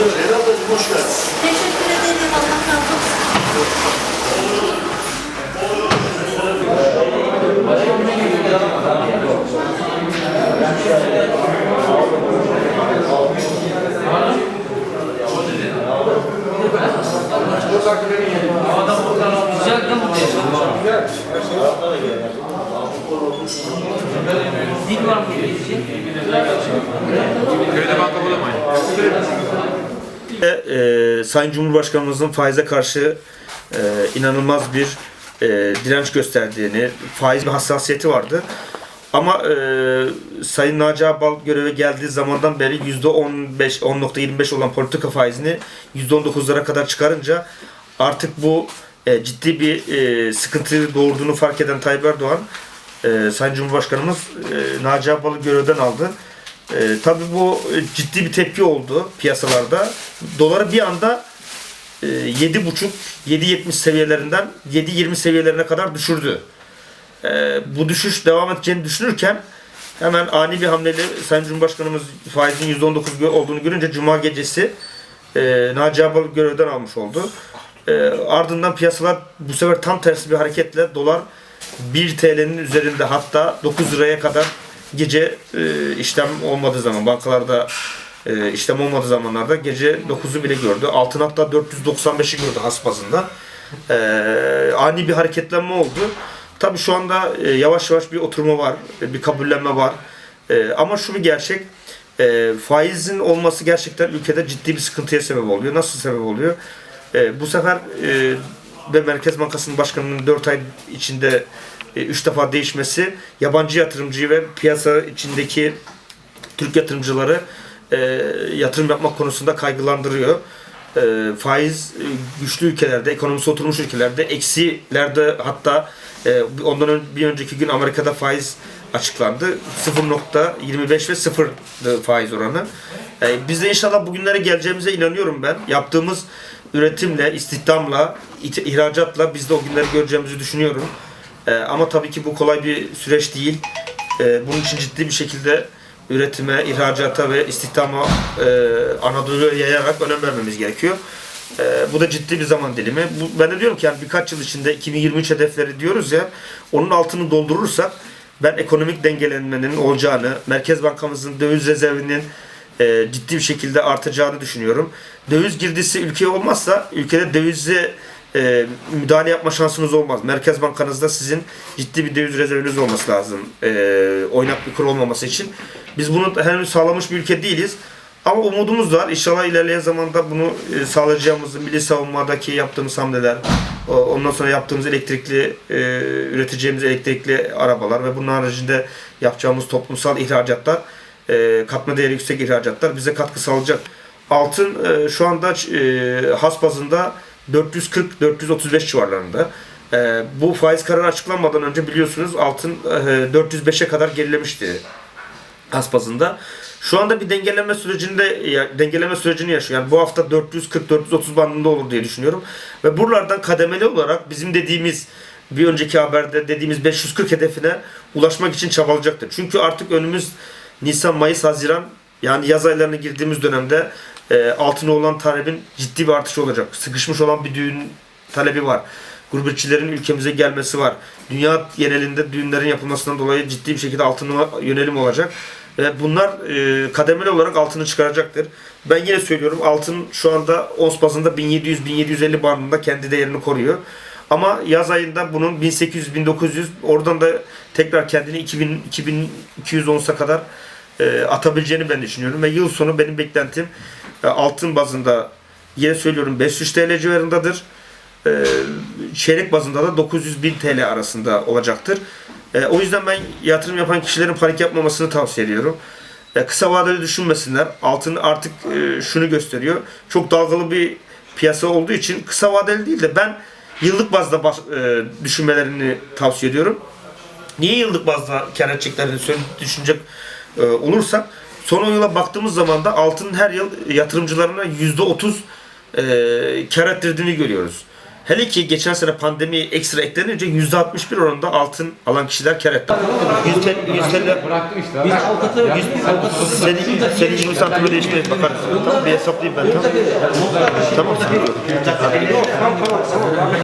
Leyla ablacığım hoş geldin. Teşekkür ederim. Allah razı olsun. Güzel de mutlu Dil var mı? Köyde banka bulamayın. E, Sayın Cumhurbaşkanımızın faize karşı e, inanılmaz bir e, direnç gösterdiğini, faiz bir hassasiyeti vardı. Ama e, Sayın Naci Abal göreve geldiği zamandan beri %15, 10.25 olan politika faizini %19'lara kadar çıkarınca artık bu e, ciddi bir e, sıkıntı doğurduğunu fark eden Tayyip Erdoğan, e, Sayın Cumhurbaşkanımız e, Naci Abal'ı görevden aldı. E, tabii bu e, ciddi bir tepki oldu piyasalarda. Doları bir anda e, 7.5 7.70 seviyelerinden 7.20 seviyelerine kadar düşürdü. E, bu düşüş devam edeceğini düşünürken hemen ani bir hamleyle Sayın Cumhurbaşkanımız faizin %19 olduğunu görünce Cuma gecesi e, Naci Abal'ı görevden almış oldu. E, ardından piyasalar bu sefer tam tersi bir hareketle dolar 1 TL'nin üzerinde hatta 9 liraya kadar gece e, işlem olmadığı zaman bankalarda e, işlem olmadığı zamanlarda gece 9'u bile gördü. Altın hatta 495'i gördü has bazında. E, ani bir hareketlenme oldu. Tabii şu anda e, yavaş yavaş bir oturma var, e, bir kabullenme var. E, ama şu bir gerçek, e, faizin olması gerçekten ülkede ciddi bir sıkıntıya sebep oluyor. Nasıl sebep oluyor? E, bu sefer e, ve Merkez Bankası'nın başkanının 4 ay içinde 3 defa değişmesi yabancı yatırımcıyı ve piyasa içindeki Türk yatırımcıları e, yatırım yapmak konusunda kaygılandırıyor. E, faiz e, güçlü ülkelerde, ekonomisi oturmuş ülkelerde, eksilerde hatta e, ondan ön- bir önceki gün Amerika'da faiz açıklandı. 0.25 ve 0 faiz oranı. E, biz de inşallah bugünlere geleceğimize inanıyorum ben. Yaptığımız üretimle, istihdamla, ihracatla biz de o günleri göreceğimizi düşünüyorum. E, ama tabii ki bu kolay bir süreç değil. E, bunun için ciddi bir şekilde üretime, ihracata ve istihdama e, Anadolu'ya yayarak önem vermemiz gerekiyor. E, bu da ciddi bir zaman dilimi. Bu, ben de diyorum ki yani birkaç yıl içinde 2023 hedefleri diyoruz ya onun altını doldurursak ben ekonomik dengelenmenin olacağını, Merkez Bankamızın döviz rezervinin e, ciddi bir şekilde artacağını düşünüyorum. Döviz girdisi ülkeye olmazsa ülkede dövize e, müdahale yapma şansınız olmaz. Merkez Bankanızda sizin ciddi bir döviz rezerviniz olması lazım. E, oynak bir kur olmaması için. Biz bunu henüz sağlamış bir ülke değiliz. Ama umudumuz var. İnşallah ilerleyen zamanda bunu e, sağlayacağımızı, milli savunmadaki yaptığımız hamleler, ondan sonra yaptığımız elektrikli, e, üreteceğimiz elektrikli arabalar ve bunun haricinde yapacağımız toplumsal ihracatlar, e, katma değeri yüksek ihracatlar bize katkı sağlayacak. Altın e, şu anda e, has bazında 440-435 civarlarında. E, bu faiz kararı açıklanmadan önce biliyorsunuz altın e, 405'e kadar gerilemişti has bazında. Şu anda bir dengeleme sürecinde ya, dengeleme sürecini yaşıyor. Yani bu hafta 440-430 bandında olur diye düşünüyorum. Ve buralardan kademeli olarak bizim dediğimiz bir önceki haberde dediğimiz 540 hedefine ulaşmak için çabalayacaktır. Çünkü artık önümüz Nisan, Mayıs, Haziran yani yaz aylarına girdiğimiz dönemde e, altına olan talebin ciddi bir artışı olacak. Sıkışmış olan bir düğün talebi var. Gurbetçilerin ülkemize gelmesi var. Dünya genelinde düğünlerin yapılmasından dolayı ciddi bir şekilde altına yönelim olacak. Ve bunlar e, kademeli olarak altını çıkaracaktır. Ben yine söylüyorum altın şu anda ons bazında 1700-1750 bandında kendi değerini koruyor. Ama yaz ayında bunun 1800-1900 oradan da tekrar kendini 2000 2210'a kadar e, atabileceğini ben düşünüyorum. Ve yıl sonu benim beklentim altın bazında yine söylüyorum 500 TL civarındadır. E, çeyrek bazında da 900 bin TL arasında olacaktır. E, o yüzden ben yatırım yapan kişilerin panik yapmamasını tavsiye ediyorum. E, kısa vadeli düşünmesinler. Altın artık e, şunu gösteriyor. Çok dalgalı bir piyasa olduğu için kısa vadeli değil de ben yıllık bazda e, düşünmelerini tavsiye ediyorum. Niye yıllık bazda kar edeceklerini düşünecek e, olursak son 10 yıla baktığımız zaman da altının her yıl yatırımcılarına %30 e, kar ettirdiğini görüyoruz. Hele ki geçen sene pandemi ekstra eklenince %61 oranında altın alan kişiler kar etti. Yüzde, yüzde, Bıraktım işte. Biz avukatı, avukatı senin, senin 20 santime değiştiririz bakarız. Tamam bir hesaplayayım ben tamam. Tamam.